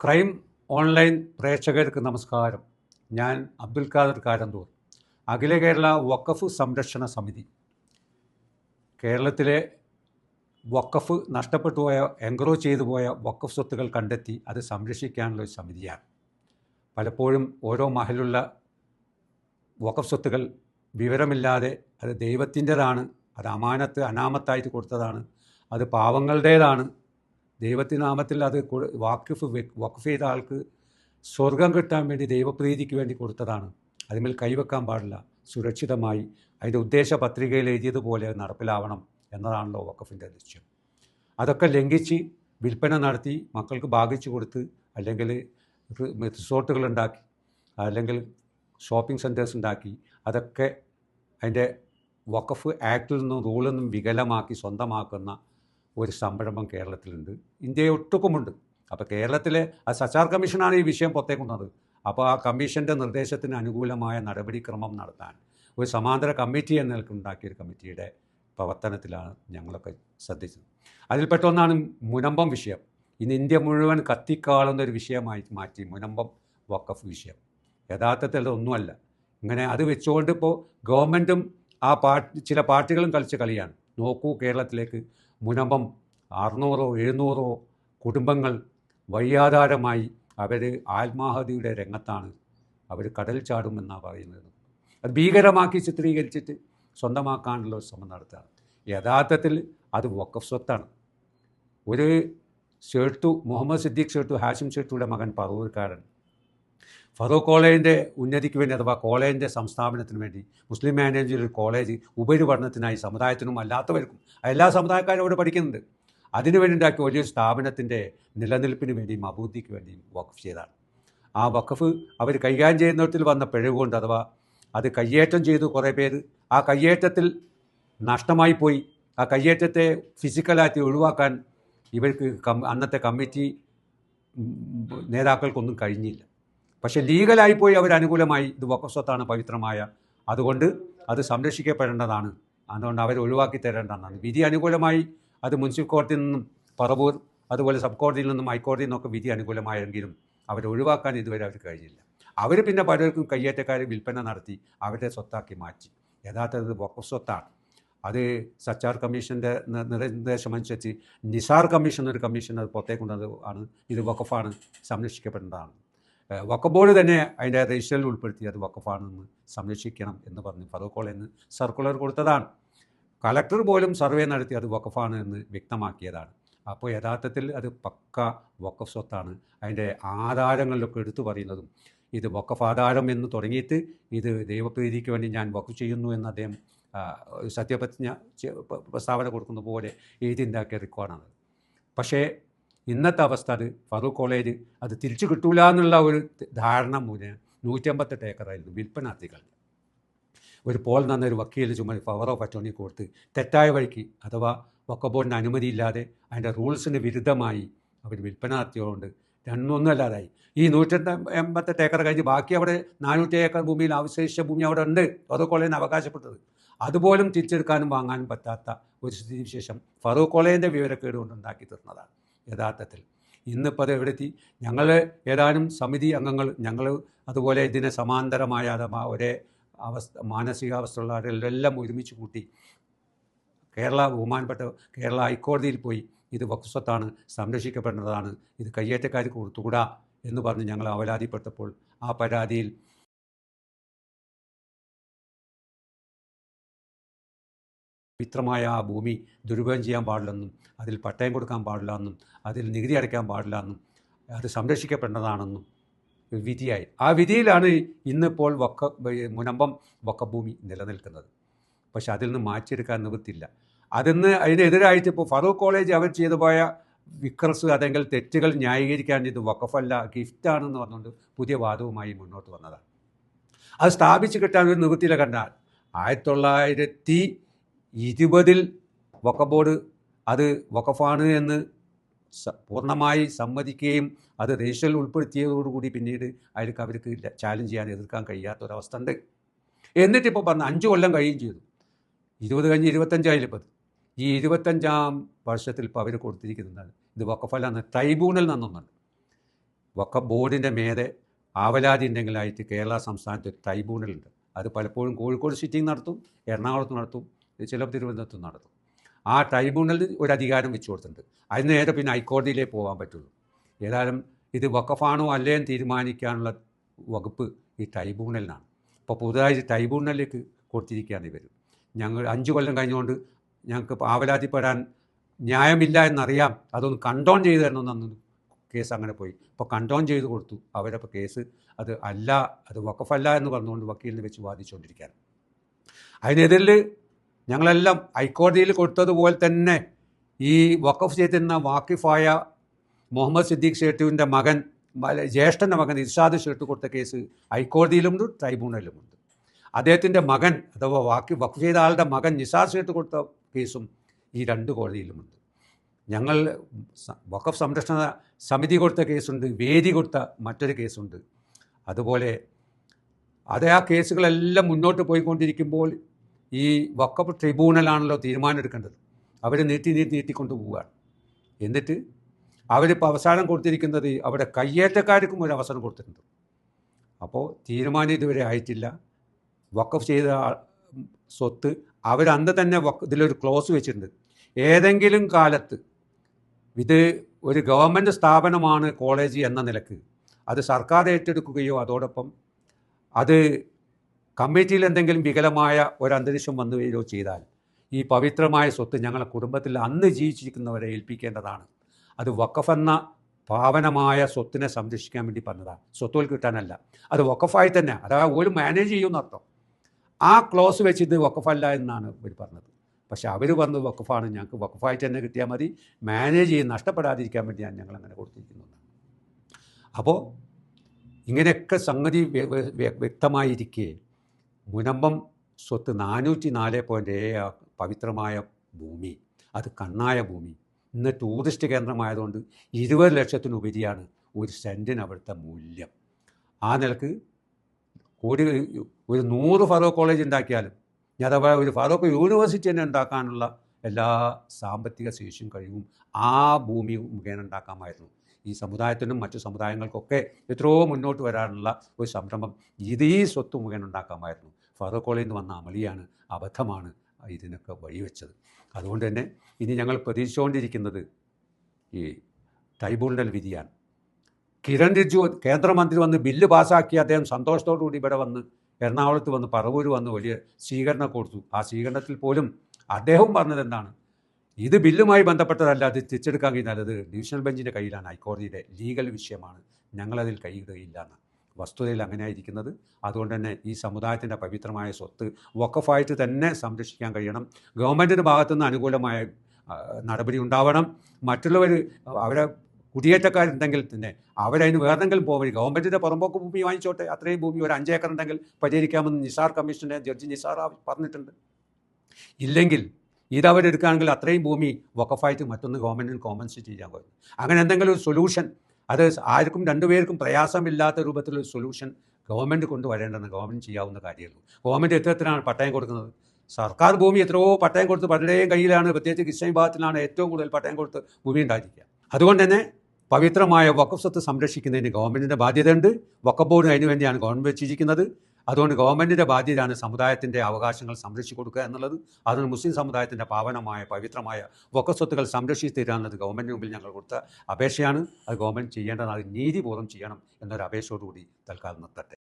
Crime online പ്രേക്ഷകർക്ക് നമസ്കാരം. ഞാൻ അബ്ദുൽ ഖാദർ കാരന്തൂർ അഖില കേരള വഖഫ് സംരക്ഷണ സമിതി. കേരളത്തിലെ വഖഫ് നഷ്ടപ്പെട്ടു പോയ എൻക്രോ ചെയ്തു പോയ വഖഫ് സ്വത്തുകൾ കണ്ടെത്തി അത് സംരക്ഷിക്കാനുള്ള ഒരു സമിതിയാണ്. പലപ്പോഴും ഓരോ മഹലുള്ള വഖഫ് സ്വത്തുകൾ വിവരമില്ലാതെ അത് ദൈവത്തിന്റെതാണ് അത് അമാനത്ത് അനാമത്തായിട്ട് കൊടുത്തതാണ് അത് പാവങ്ങളുടേതാണ് ദൈവത്തിന്റെ നാമത്തിൽ അത് വാക്കിഫ് വക്ഫ് ചെയ്ത ആൾക്ക് സ്വർഗം കിട്ടാൻ വേണ്ടി ദൈവപ്രീതിക്ക് വേണ്ടി കൊടുത്തതാണ്. അതിന്മേൽ കൈവെക്കാൻ പാടില്ല. സുരക്ഷിതമായി അതിന്റെ ഉദ്ദേശ പത്രികയിൽ എഴുതിയതുപോലെ നടപ്പിലാവണം എന്നതാണല്ലോ വഖഫിന്റെ ലക്ഷ്യം. അതൊക്കെ ലംഘിച്ച് വിൽപ്പന നടത്തി മക്കൾക്ക് ഭാഗിച്ചു കൊടുത്ത് അല്ലെങ്കിൽ റിസോർട്ടുകൾ ഉണ്ടാക്കി അല്ലെങ്കിൽ ഷോപ്പിംഗ് സെന്റേഴ്സ് ഉണ്ടാക്കി അതൊക്കെ അതിന്റെ വഖഫ് ആക്ടിൽ നിന്നും റൂളിൽ നിന്നും വികലമാക്കി സ്വന്തമാക്കുന്ന ഒരു സംരംഭം കേരളത്തിലുണ്ട്. ഇന്ത്യയെ ഒട്ടുക്കുമുണ്ട്. അപ്പോൾ കേരളത്തിലെ ആ സച്ചാർ കമ്മീഷനാണ് ഈ വിഷയം പുറത്തേക്ക് കൊണ്ടത് അപ്പോൾ ആ കമ്മീഷന്റെ നിർദ്ദേശത്തിന് അനുകൂലമായ നടപടിക്രമം നടത്താൻ ഒരു സമാന്തര കമ്മിറ്റി എന്ന നിലയ്ക്ക് ഉണ്ടാക്കിയൊരു കമ്മിറ്റിയുടെ പ്രവർത്തനത്തിലാണ് ഞങ്ങളൊക്കെ ശ്രദ്ധിച്ചത്. അതിൽപ്പെട്ട ഒന്നാണ് മുനമ്പം വിഷയം. ഇന്ന് ഇന്ത്യ മുഴുവൻ കത്തിക്കാളുന്ന ഒരു വിഷയമായി മാറ്റി മുനമ്പം വക്കഫ് വിഷയം. യഥാർത്ഥത്തിൽ അതൊന്നുമല്ല. ഇങ്ങനെ അത് വെച്ചുകൊണ്ട് ഇപ്പോൾ ഗവൺമെന്റും ആ പാർട്ടി ചില പാർട്ടികളും കളിച്ച കളിയാണ്. നോക്കൂ കേരളത്തിലേക്ക് മുനമ്പം അറുന്നൂറോ എഴുന്നൂറോ കുടുംബങ്ങൾ വയ്യാധാരമായി അവർ ആത്മാഹതിയുടെ രംഗത്താണ് അവർ കടൽ ചാടുമെന്നാണ് പറയുന്നത്. അത് ഭീകരമാക്കി ചിത്രീകരിച്ചിട്ട് സ്വന്തമാക്കാനുള്ള ശ്രമം നടത്തുകയാണ്. യഥാർത്ഥത്തിൽ അത് വക്കഫ് സ്വത്താണ്. ഒരു ഷേട്ടു മുഹമ്മദ് സിദ്ദീഖ് ഷേട്ടു ഹാഷിം ഷേട്ടുയുടെ മകൻ പറവൂർക്കാരൻ ഫറൂഖ് കോളേജിന്റെ ഉന്നതിക്ക് വേണ്ടി അഥവാ കോളേജിന്റെ സംസ്ഥാപനത്തിന് വേണ്ടി മുസ്ലിം മാനേജ്മെന്റ് ഒരു കോളേജ് ഉപരിപഠനത്തിനായി സമുദായത്തിനും അല്ലാത്തവർക്കും എല്ലാ സമുദായക്കാരും അവിടെ പഠിക്കുന്നുണ്ട്. അതിനുവേണ്ടി ഉണ്ടാക്കിയ വലിയൊരു സ്ഥാപനത്തിന്റെ നിലനിൽപ്പിന് വേണ്ടിയും അഭിവൃദ്ധിക്ക് വേണ്ടിയും വഖഫ് ചെയ്തതാണ് ആ വഖഫ് അവർ കൈകാര്യം ചെയ്യുന്നതിൽ വന്ന പിഴവുകൊണ്ട് അഥവാ അത് കയ്യേറ്റം ചെയ്തു കുറേ പേര് ആ കയ്യേറ്റത്തിൽ നഷ്ടമായി പോയി. ആ കയ്യേറ്റത്തെ ഫിസിക്കലായിട്ട് ഒഴിവാക്കാൻ ഇവർക്ക് അന്നത്തെ കമ്മിറ്റി നേതാക്കൾക്കൊന്നും കഴിഞ്ഞില്ല. പക്ഷേ ലീഗലായി പോയി അവർ അനുകൂലമായി ഇത് വക്കസ്വത്താണ് പവിത്രമായ. അതുകൊണ്ട് അത് സംരക്ഷിക്കപ്പെടേണ്ടതാണ്. അതുകൊണ്ട് അവർ ഒഴിവാക്കി തരേണ്ടതാണ്. വിധി അനുകൂലമായി അത് മുനിസിപ്പൽ കോടതിയിൽ നിന്നും പറവൂർ അതുപോലെ സബ് കോടതിയിൽ നിന്നും ഹൈക്കോടതിയിൽ നിന്നൊക്കെ വിധി അനുകൂലമായെങ്കിലും അവരെ ഒഴിവാക്കാൻ ഇതുവരെ അവർക്ക് കഴിഞ്ഞില്ല. അവർ പിന്നെ പലർക്കും കയ്യേറ്റക്കാരെ വിൽപ്പന നടത്തി അവരുടെ സ്വത്താക്കി മാറ്റി. യഥാർത്ഥത്തിൽ വക്കസ്വത്താണ് സ്വത്താണ്. അത് സച്ചാർ കമ്മീഷന്റെ നിർദ്ദേശം അനുസരിച്ച് നിസാർ കമ്മീഷൻ ഒരു കമ്മീഷൻ അത് പുറത്തേക്ക് ആണ്. ഇത് വഖഫാണ് സംരക്ഷിക്കപ്പെടേണ്ടതാണ്. ബോർഡ് തന്നെ അതിന്റെ രജിസ്റ്ററിൽ ഉൾപ്പെടുത്തി അത് വക്കഫാണെന്ന് സംരക്ഷിക്കണം എന്ന് പറഞ്ഞ്. ഫറൂഖ് എന്ന് സർക്കുലർ കൊടുത്തതാണ്. കളക്ടർ പോലും സർവേ നടത്തി അത് വക്കഫാണ് എന്ന് വ്യക്തമാക്കിയതാണ്. അപ്പോൾ യഥാർത്ഥത്തിൽ അത് പക്ക വക്കഫ് സ്വത്താണ്. അതിന്റെ ആധാരങ്ങളിലൊക്കെ എടുത്തു പറയുന്നതും ഇത് വക്കഫ് ആധാരം എന്ന് തുടങ്ങിയിട്ട് ഇത് ദൈവപ്രീതിക്ക് വേണ്ടി ഞാൻ വക്കഫ് ചെയ്യുന്നു എന്ന് അദ്ദേഹം സത്യപ്രതിജ്ഞ പ്രസ്താവന കൊടുക്കുന്ന പോലെ എഴുതി ഉണ്ടാക്കിയ റെക്കോർഡാണ് പക്ഷേ ഇന്നത്തെ അവസ്ഥ അത് ഫറൂഖ് കോളേജ് അത് തിരിച്ചു കിട്ടൂല എന്നുള്ള ഒരു ധാരണ മൂലം നൂറ്റമ്പത്തെട്ട് ഏക്കറായിരുന്നു വിൽപ്പന നടത്തിക്കളഞ്ഞു ഒരു പോൾ എന്ന ഒരു വക്കീൽ ചുമ പവർ ഓഫ് അറ്റോണി കൊടുത്ത് തെറ്റായ വഴിക്ക് അഥവാ വക്ക ബോർഡിന് അനുമതിയില്ലാതെ അതിന്റെ റൂൾസിന് വിരുദ്ധമായി അവർ വിൽപ്പന നടത്തിയതുകൊണ്ട് രണ്ടൊന്നുമല്ലാതായി ഈ നൂറ്റെട്ട് എൺപത്തെട്ട് ഏക്കർ കഴിഞ്ഞ് ബാക്കി അവിടെ നാനൂറ്റി ഏക്കർ ഭൂമിയിൽ അവശേഷിച്ച ഭൂമി അവിടെ ഉണ്ട്. ഫറൂഖ് കോളേജിന് അവകാശപ്പെട്ടത്. അതുപോലും തിരിച്ചെടുക്കാനും വാങ്ങാനും പറ്റാത്ത ഒരു സ്ഥിതിവിശേഷം ഫറൂഖ് കോളേജിന്റെ വിവരക്കേട് കൊണ്ട് ഉണ്ടാക്കി തീർന്നതാണ്. യഥാർത്ഥത്തിൽ. ഇന്നിപ്പോൾ അത് എവിടെ എത്തി ഞങ്ങൾ ഏതാനും സമിതി അംഗങ്ങൾ ഞങ്ങൾ അതുപോലെ ഇതിനെ സമാന്തരമായ ഒരേ അവസ്ഥ മാനസികാവസ്ഥയുള്ള ആളുകളെല്ലാം ഒരുമിച്ച് കൂട്ടി കേരള ബഹുമാനപ്പെട്ട കേരള ഹൈക്കോടതിയിൽ പോയി ഇത് വക്സത്താണ് സംരക്ഷിക്കപ്പെടേണ്ടതാണ് ഇത് കയ്യേറ്റക്കാർക്ക് കൊടുത്തുകൂടാ എന്ന് പറഞ്ഞ് ഞങ്ങൾ അവലാതിപ്പെട്ടപ്പോൾ ആ പരാതിയിൽ പവിത്രമായ ആ ഭൂമി ദുരുപയോഗം ചെയ്യാൻ പാടില്ലെന്നും അതിൽ പട്ടയം കൊടുക്കാൻ പാടില്ല എന്നും അതിൽ നികുതി അടയ്ക്കാൻ പാടില്ല എന്നും അത് സംരക്ഷിക്കപ്പെടേണ്ടതാണെന്നും വിധിയായി. ആ വിധിയിലാണ് ഇന്നിപ്പോൾ വക്ക മുനമ്പം വക്കഭൂമി നിലനിൽക്കുന്നത്. പക്ഷെ അതിൽ നിന്ന് മാറ്റിയെടുക്കാൻ നിവൃത്തില്ല അതിന്ന് അതിനെതിരായിട്ട് ഇപ്പോൾ ഫറൂഖ് കോളേജ് അവർ ചെയ്തു പോയ വിക്രസ് അതെങ്കിൽ തെറ്റുകൾ ന്യായീകരിക്കാൻ ഇത് വക്കഫല്ല ഗിഫ്റ്റാണെന്ന് പറഞ്ഞുകൊണ്ട് പുതിയ വാദവുമായി മുന്നോട്ട് വന്നതാണ്. അത് സ്ഥാപിച്ചു കിട്ടാൻ ഒരു നിവൃത്തിയില്ല കണ്ടാൽ ആയിരത്തി തൊള്ളായിരത്തി ഇരുപതിൽ വഖഫ് ബോർഡ് അത് വഖഫാണ് എന്ന് പൂർണമായി സമ്മതിക്കുകയും അത് രജിസ്റ്ററിൽ ഉൾപ്പെടുത്തിയതോടുകൂടി പിന്നീട് അതിലേക്ക് അവർക്ക് ചാലഞ്ച് ചെയ്യാൻ എതിർക്കാൻ കഴിയാത്തൊരവസ്ഥ ഉണ്ട് എന്നിട്ടിപ്പോൾ പറഞ്ഞ അഞ്ച് കൊല്ലം കഴിയുകയും ചെയ്തു. ഇരുപത് കഴിഞ്ഞ് ഇരുപത്തഞ്ചായാലും ഇപ്പോൾ ഈ ഇരുപത്തഞ്ചാം വർഷത്തിൽ ഇപ്പോൾ അവർ കൊടുത്തിരിക്കുന്നതാണ്. ഇത് വക്കഫല്ല ട്രൈബ്യൂണൽ നിന്നൊന്നുണ്ട് വക്കഫ് ബോർഡിന്റെ മേലെ ആവലാതി ഉണ്ടെങ്കിലായിട്ട് കേരള സംസ്ഥാനത്ത് ഒരു ട്രൈബ്യൂണലുണ്ട് അത് പലപ്പോഴും കോഴിക്കോട് സിറ്റിംഗ് നടത്തും എറണാകുളത്ത് നടത്തും ചിലപ്പോൾ തിരുവനന്തപുരത്ത് നടത്തും ആ ട്രൈബ്യൂണലിൽ ഒരു അധികാരം വെച്ചു കൊടുത്തിട്ടുണ്ട്. അതിന് നേരെ പിന്നെ ഹൈക്കോടതിയിലേ പോകാൻ പറ്റുള്ളൂ. ഏതായാലും ഇത് വക്കഫാണോ അല്ലേ എന്ന് തീരുമാനിക്കാനുള്ള വകുപ്പ് ഈ ട്രൈബ്യൂണലിനാണ് ഇപ്പോൾ പുതുതായി ട്രൈബ്യൂണലിലേക്ക് കൊടുത്തിരിക്കുകയാണ് ഇവർ ഞങ്ങൾ അഞ്ച് കൊല്ലം കഴിഞ്ഞുകൊണ്ട് ഞങ്ങൾക്ക് ആവലാതിപ്പെടാൻ ന്യായമില്ല എന്നറിയാം. അതൊന്ന് കണ്ടോൺ ചെയ്തു തരണമെന്നു കേസ് അങ്ങനെ പോയി. ഇപ്പോൾ കണ്ടോൺ ചെയ്ത് കൊടുത്തു. അവരപ്പോൾ കേസ് അത് അല്ല അത് വക്കഫല്ല എന്ന് പറഞ്ഞുകൊണ്ട് വക്കീലിനെ വെച്ച് വാദിച്ചുകൊണ്ടിരിക്കുകയാണ്. അതിനെതിരിൽ ഞങ്ങളെല്ലാം ഹൈക്കോടതിയിൽ കൊടുത്തതുപോലെ തന്നെ ഈ വഖഫ് ചെയ്തിരുന്ന വാക്കിഫായ മുഹമ്മദ് സിദ്ദീഖ് ഷേട്ടുവിന്റെ മകൻ ജ്യേഷ്ഠന്റെ മകൻ ഇർഷാദ് ഷേട്ട് കൊടുത്ത കേസ് ഹൈക്കോടതിയിലുമുണ്ട് ട്രൈബ്യൂണലിലുമുണ്ട്. അദ്ദേഹത്തിന്റെ മകൻ അഥവാ വാക്കി വഖഫ് ചെയ്ത ആളുടെ മകൻ നിസാർ ഷേട്ട് കൊടുത്ത കേസും ഈ രണ്ട് കോടതിയിലുമുണ്ട്. ഞങ്ങൾ വഖഫ് സംരക്ഷണ സമിതി കൊടുത്ത കേസുണ്ട് വേദി കൊടുത്ത മറ്റൊരു കേസുണ്ട്. അതുപോലെ അതേ ആ കേസുകളെല്ലാം മുന്നോട്ട് പോയിക്കൊണ്ടിരിക്കുമ്പോൾ ഈ വക്കപ്പ് ട്രിബ്യൂണലാണല്ലോ തീരുമാനം എടുക്കേണ്ടത് അവർ നീട്ടി നീട്ടി നീട്ടിക്കൊണ്ട് പോവുകയാണ്. എന്നിട്ട് അവരിപ്പോൾ അവസാനം കൊടുത്തിരിക്കുന്നത് അവിടെ കയ്യേറ്റക്കാർക്കും ഒരു അവസരം കൊടുത്തിട്ടുണ്ട്. അപ്പോൾ തീരുമാനം ഇതുവരെ ആയിട്ടില്ല. വക്കഫ് ചെയ്ത സ്വത്ത് അവരന്ന് തന്നെ ഇതിലൊരു ക്ലോസ് വെച്ചിട്ടുണ്ട്. ഏതെങ്കിലും കാലത്ത് ഇത് ഒരു ഗവൺമെന്റ് സ്ഥാപനമാണ് കോളേജ് എന്ന നിലയ്ക്ക് അത് സർക്കാർ ഏറ്റെടുക്കുകയോ അതോടൊപ്പം അത് കമ്മിറ്റിയിൽ എന്തെങ്കിലും വികലമായ ഒരു അന്തരീക്ഷം വന്നു വരികയോ ചെയ്താൽ ഈ പവിത്രമായ സ്വത്ത് ഞങ്ങളുടെ കുടുംബത്തിൽ അന്ന് ജീവിച്ചിരിക്കുന്നവരെ ഏൽപ്പിക്കേണ്ടതാണ്. അത് വക്കഫെന്ന പാവനമായ സ്വത്തിനെ സംരക്ഷിക്കാൻ വേണ്ടി പറഞ്ഞതാണ്. സ്വത്തുകൾ കിട്ടാനല്ല. അത് വക്കഫായി തന്നെ. അതായത് ഒരു മാനേജ് ചെയ്യുമെന്നർത്ഥം ആ ക്ലോസ് വെച്ച് ഇത് വക്കഫല്ല എന്നാണ് ഇവർ പറഞ്ഞത്. പക്ഷേ അവർ പറഞ്ഞത് വക്കഫാണ് ഞങ്ങൾക്ക് വക്കഫായി തന്നെ കിട്ടിയാൽ മതി. മാനേജ് ചെയ്ത് നഷ്ടപ്പെടാതിരിക്കാൻ വേണ്ടിയാണ് ഞങ്ങൾ അങ്ങനെ കൊടുത്തിരിക്കുന്നത് അപ്പോൾ ഇങ്ങനെയൊക്കെ സംഗതി വ്യക്തമായിരിക്കുകയും വ്യ- വ്യ- വ്യക്തമായിരിക്കെ മുനമ്പം സ്വത്ത് നാനൂറ്റി നാല് പോയിന്റ് ഏഴ് പവിത്രമായ ഭൂമി. അത് കണ്ണായ ഭൂമി. ഇന്ന് ടൂറിസ്റ്റ് കേന്ദ്രമായതുകൊണ്ട് ഇരുപത് ലക്ഷത്തിനുപരിയാണ് ഒരു സെന്റിന് അവിടുത്തെ മൂല്യം. ആ നിലയ്ക്ക് കോടി ഒരു നൂറ് ഫറോ കോളേജ് ഉണ്ടാക്കിയാലും അഥവാ ഒരു ഫറോക്ക് യൂണിവേഴ്സിറ്റി തന്നെ ഉണ്ടാക്കാനുള്ള എല്ലാ സാമ്പത്തിക ശേഷിയും കഴിവും ആ ഭൂമി മുഖേന ഉണ്ടാക്കാമായിരുന്നു. ഈ സമുദായത്തിനും മറ്റു സമുദായങ്ങൾക്കൊക്കെ എത്രയോ മുന്നോട്ട് വരാനുള്ള ഒരു സംരംഭം ഇത് സ്വത്ത് മുഖേന ഉണ്ടാക്കാമായിരുന്നു. ഫറൂഖ് കോളേജിൽ നിന്ന് വന്ന അമലിയാണ് അബദ്ധമാണ് ഇതിനൊക്കെ വഴിവെച്ചത്. അതുകൊണ്ട് തന്നെ ഇനി ഞങ്ങൾ പ്രതീക്ഷിച്ചുകൊണ്ടിരിക്കുന്നത് ഈ ട്രൈബ്യൂണൽ വിധിയാണ്. കിരൺ റിജ്ജു കേന്ദ്രമന്ത്രി വന്ന് ബില്ല് പാസ്സാക്കി അദ്ദേഹം സന്തോഷത്തോടു കൂടി ഇവിടെ വന്ന് എറണാകുളത്ത് വന്ന് പറവൂർ വന്ന് വലിയ സ്വീകരണം കൊടുത്തു. ആ സ്വീകരണത്തിൽ പോലും അദ്ദേഹം പറഞ്ഞത് എന്താണ് ഇത് ബില്ലുമായി ബന്ധപ്പെട്ടതല്ല അത് തിരിച്ചെടുക്കാൻ കഴിയുന്നത് അത് ഡിവിഷണൽ ബെഞ്ചിന്റെ കയ്യിലാണ്. ഹൈക്കോടതിയുടെ ലീഗൽ വിഷയമാണ്. ഞങ്ങളതിൽ കൈയിടുകയില്ല എന്ന് വസ്തുതയിൽ അങ്ങനെയായിരിക്കുന്നത്. അതുകൊണ്ട് തന്നെ ഈ സമുദായത്തിന്റെ പവിത്രമായ സ്വത്ത് വക്കഫായിട്ട് തന്നെ സംരക്ഷിക്കാൻ കഴിയണം. ഗവൺമെന്റിന്റെ ഭാഗത്തുനിന്ന് അനുകൂലമായ നടപടി ഉണ്ടാവണം. മറ്റുള്ളവർ അവരെ കുടിയേറ്റക്കാരുണ്ടെങ്കിൽ തന്നെ അവരതിന് വേറെന്തെങ്കിലും പോകുമ്പോൾ ഗവൺമെന്റിന്റെ പുറമ്പോക്ക് ഭൂമി വാങ്ങിച്ചോട്ടെ. അത്രയും ഭൂമി ഒരു അഞ്ചേക്കർ ഉണ്ടെങ്കിൽ പരിഹരിക്കാമെന്ന് നിസാർ കമ്മീഷന്റെ ജഡ്ജി നിസാർ പറഞ്ഞിട്ടുണ്ട്. ഇല്ലെങ്കിൽ ഇത് അവരെടുക്കുകയാണെങ്കിൽ അത്രയും ഭൂമി വക്കഫായിട്ട് മറ്റൊന്ന് ഗവൺമെന്റിന് കോമ്പൻസേറ്റ് ചെയ്യാൻ കഴിയും അങ്ങനെ എന്തെങ്കിലും ഒരു സൊല്യൂഷൻ അത് ആർക്കും രണ്ടുപേർക്കും പ്രയാസമില്ലാത്ത രൂപത്തിലൊരു സൊല്യൂഷൻ ഗവൺമെന്റ് കൊണ്ടുവരേണ്ടതെന്ന് ഗവൺമെന്റ് ചെയ്യാവുന്ന കാര്യമുള്ളൂ ഗവൺമെന്റ് എത്രത്തിനാണ് പട്ടയം കൊടുക്കുന്നത്? സർക്കാർ ഭൂമി എത്രയോ പട്ടയം കൊടുത്ത് പലരുടെയും കയ്യിലാണ് പ്രത്യേകിച്ച് ക്രിസ്ത്യൻ വിഭാഗത്തിലാണ് ഏറ്റവും കൂടുതൽ പട്ടയം കൊടുത്ത് ഭൂമി ഉണ്ടായിരിക്കുക അതുകൊണ്ട് തന്നെ പവിത്രമായ വക്കഫ് സ്വത്ത് സംരക്ഷിക്കുന്നതിന് ഗവൺമെന്റിന്റെ ബാധ്യതയുണ്ട്. വക്കഫ് ബോർഡ് അതിനുവേണ്ടിയാണ് ഗവൺമെന്റ് വെച്ചിരിക്കുന്നത്. അതുകൊണ്ട് ഗവൺമെന്റിന്റെ ബാധ്യതയാണ് സമുദായത്തിന്റെ അവകാശങ്ങൾ സംരക്ഷിച്ചു കൊടുക്കുക എന്നുള്ളത്. അതിന് മുസ്ലിം സമുദായത്തിന്റെ പാവനമായ പവിത്രമായ വക്കസ്വത്തുകൾ സംരക്ഷിച്ച് തരാനുള്ളത് ഗവൺമെന്റിന് മുമ്പിൽ ഞങ്ങൾ കൊടുത്ത അപേക്ഷയാണ്. അത് ഗവൺമെന്റ് ചെയ്യേണ്ടത് അത് നീതിബോധം ചെയ്യണം എന്നൊരു അപേക്ഷയോടുകൂടി തൽക്കാലം നിർത്തട്ടെ.